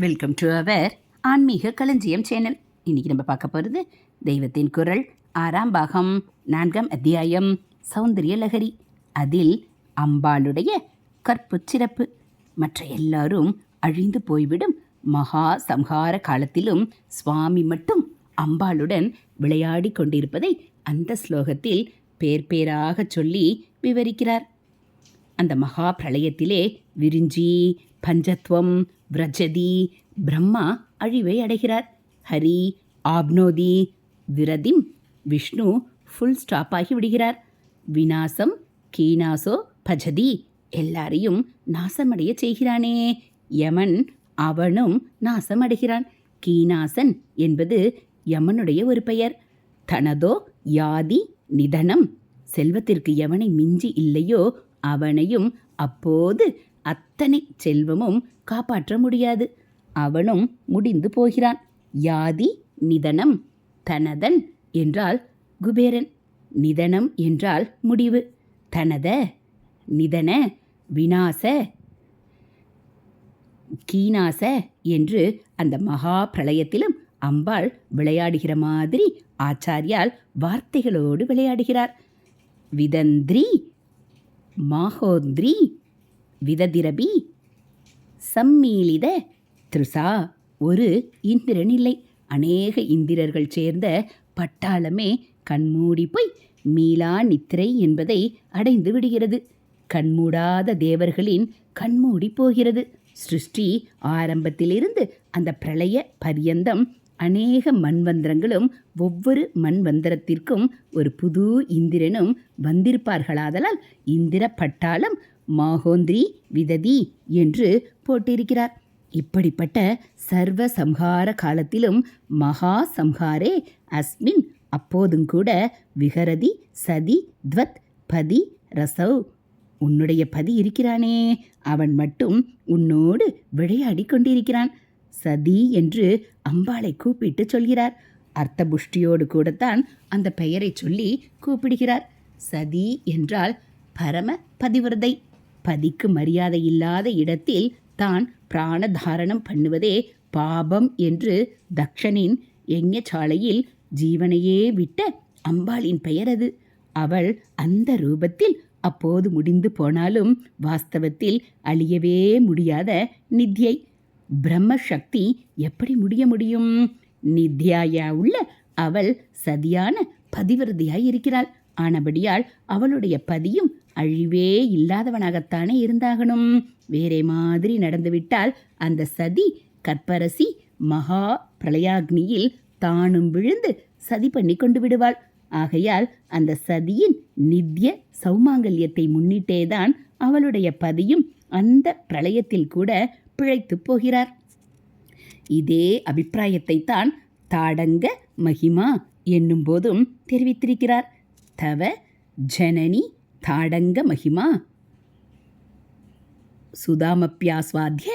Welcome to our ஆன்மீக களஞ்சியம் channel. இன்னைக்கு நம்ம பார்க்க போகிறது தெய்வத்தின் குரல் ஆறாம் பாகம் நான்காம் அத்தியாயம் சௌந்தரிய லகரி. அதில் அம்பாளுடைய கற்புச் சிறப்பு. மற்ற எல்லாரும் அழிந்து போய்விடும் மகா சம்ஹார காலத்திலும் சுவாமி மட்டும் அம்பாளுடன் விளையாடி கொண்டிருப்பதை அந்த ஸ்லோகத்தில் பேர் பேராகச் சொல்லி விவரிக்கிறார். அந்த மகா பிரளயத்திலே விரிஞ்சி பஞ்சத்வம் விரஜதி பிரம்மா அழிவை அடைகிறார். ஹரி ஆப்னோதி விரதிம் விஷ்ணு ஃபுல் ஸ்டாப் ஆகி விடுகிறார். விநாசம் கீனாசோ பஜதி எல்லாரையும் நாசமடைய செய்கிறானே. யமன் அவனும் நாசமடைகிறான். கீனாசன் என்பது யமனுடைய ஒரு பெயர். தனதோ யாதி நிதனம் செல்வத்திற்கு எவனை மிஞ்சி இல்லையோ அவனையும் அப்போது அத்தனை செல்வமும் காப்பாற்ற முடியாது. அவனும் முடிந்து போகிறான். யாதி நிதனம் தனதன் என்றால் குபேரன். நிதனம் என்றால் முடிவு. தனத நிதன வினாச கீனாச என்று அந்த மகா பிரளயத்திலும் அம்பாள் விளையாடுகிற மாதிரி ஆச்சாரியால் வார்த்தைகளோடு விளையாடுகிறார். விதந்திரி மாஹோந்திரி விததிரபி சம்மீளித திருசா. ஒரு இந்திரன் இல்லை. அநேக இந்திரர்கள் சேர்ந்த பட்டாளமே கண்மூடி போய் மீளா நித்திரை என்பதை அடைந்து விடுகிறது. கண்மூடாத தேவர்களின் கண்மூடி போகிறது. சிருஷ்டி ஆரம்பத்திலிருந்து அந்த பிரளய பரியந்தம் அநேக மண்வந்திரங்களும் ஒவ்வொரு மண்வந்திரத்திற்கும் ஒரு புது இந்திரனும் வந்திருப்பார்களாதலால் இந்திர பட்டாளம் மாகோந்திரி விததி என்று போட்டிருக்கிறார். இப்படிப்பட்ட சர்வ சம்ஹார காலத்திலும் மகா சம்ஹாரே அஸ்மின். அப்போதும் கூட விகரதி சதி துவத் பதி ரசவ் உன்னுடைய பதி இருக்கிறானே. அவன் மட்டும் உன்னோடு விளையாடி கொண்டிருக்கிறான். சதி என்று அம்பாளை கூப்பிட்டு சொல்கிறார். அர்த்தபுஷ்டியோடு கூடத்தான் அந்த பெயரை சொல்லி கூப்பிடுகிறார். சதி என்றால் பரம பதிவிரதை. பதிக்கு மரியாதை இல்லாத இடத்தில் தான் பிராணதாரணம் பண்ணுவதே பாபம் என்று தக்ஷனின் சாலையில் ஜீவனையே விட்ட அம்பாளின் பெயர் அது. அவள் அந்த ரூபத்தில் அப்போது முடிந்து போனாலும் வாஸ்தவத்தில் அழியவே முடியாத நித்யை பிரம்ம சக்தி எப்படி முடிய முடியும்? நித்யாயா உள்ள அவள் சதியான பதிவிரதியாய் இருக்கிறாள். ஆனபடியால் அவளுடைய பதியும் அழிவே இல்லாதவனாகத்தானே இருந்தாகணும். வேறே மாதிரி நடந்துவிட்டால் அந்த சதி கற்பரசி மகா பிரளயாக்னியில் தானும் விழுந்து சதி பண்ணி கொண்டு விடுவாள். ஆகையால் அந்த சதியின் நித்ய சௌமாங்கல்யத்தை முன்னிட்டேதான் அவளுடைய பதியும் அந்த பிரளயத்தில் கூட பிழைத்துப் போகிறார். இதே அபிப்பிராயத்தை தான் தாடங்க மகிமா என்னும் போதும் தெரிவித்திருக்கிறார். தவ ஜனனி தாடங்க மகிமா. சுதாமப்பியாஸ்வாத்திய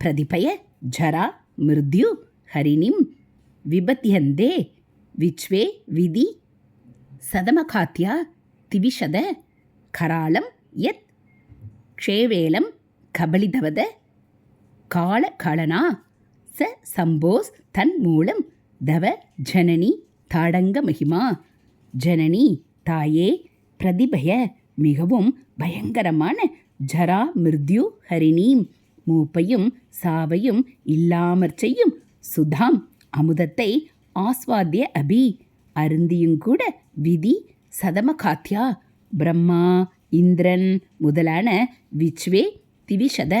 பிரதிபய ஜரா மிருத்யு ஹரிணிம் விபத்யந்தே விச்வே விதி சதமகாத்தியா திவிஷத கராளம் யத் க்ஷேவேலம் கபலிதவத காலகலனா ச சம்போஸ் தன் மூலம் தவ ஜனனி தாடங்க மகிமா. ஜனனி தாயே பிரதிபய மிகவும் பயங்கரமான ஜரா மிருத்யு ஹரிணீம். மூப்பையும் சாவையும் இல்லாமற் செய்யும் சுதாம் அமுதத்தை ஆஸ்வாத்திய அபி. அருந்தியுங்கூட விதி சதமகாத்யா. பிரம்மா இந்திரன் முதலான விச்வே திவிஷத.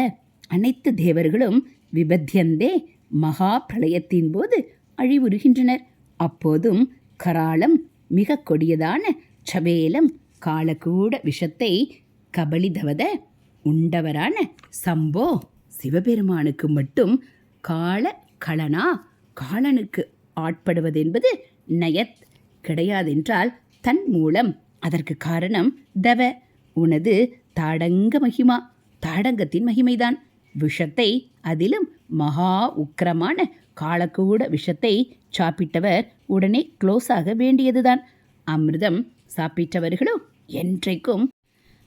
அனைத்து தேவர்களும் விபத்தியந்தே மகா பிரளயத்தின் போது அழிவுறுகின்றனர். அப்போதும் கராளம் மிக கொடியதான சபேலம் காலக்கூட விஷத்தை கபலிதவத உண்டவரான சம்போ சிவபெருமானுக்கு மட்டும் கால களனா காலனுக்கு ஆட்படுவதென்பது நயத் கிடையாதென்றால் தன் மூலம். அதற்கு காரணம் தவ உனது தாடங்க மகிமா தாடங்கத்தின் மகிமைதான். விஷத்தை அதிலும் மகா உக்கிரமான காலக்கூட விஷத்தை சாப்பிட்டவர் உடனே க்ளோஸ் ஆக வேண்டியதுதான். அமிர்தம் சாப்பிட்டவர்களோ என்றைக்கும்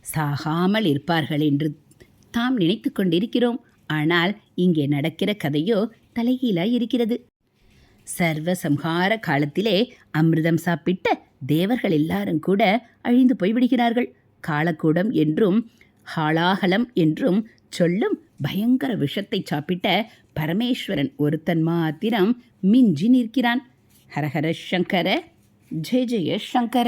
சாகாமல் இருப்பார்கள் என்று தாம் நினைத்து கொண்டிருக்கிறோம். ஆனால் இங்கே நடக்கிற கதையோ தலைகீழாய் இருக்கிறது சர்வ சம்ஹார காலத்திலே அமிர்தம் சாப்பிட்ட தேவர்கள் எல்லாரும் கூட அழிந்து போய்விடுகிறார்கள். காலக்கூடம் என்றும் ஹாலாகலம் என்றும் சொல்லும் பயங்கர விஷத்தை சாப்பிட்ட பரமேஸ்வரன் ஒருத்தன் மாத்திரம் மிஞ்சி நிற்கிறான். ஹரஹர சங்கர ஜெய ஜெய சங்கர.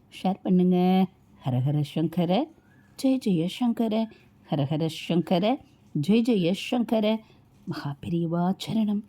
ஷேர் பண்ணுங்க. ஹரஹர சங்கர ஜெய ஜெய சங்கர ஹரஹர சங்கர ஜெய ஜெய சங்கர. மகாபிரிவா சரணம்.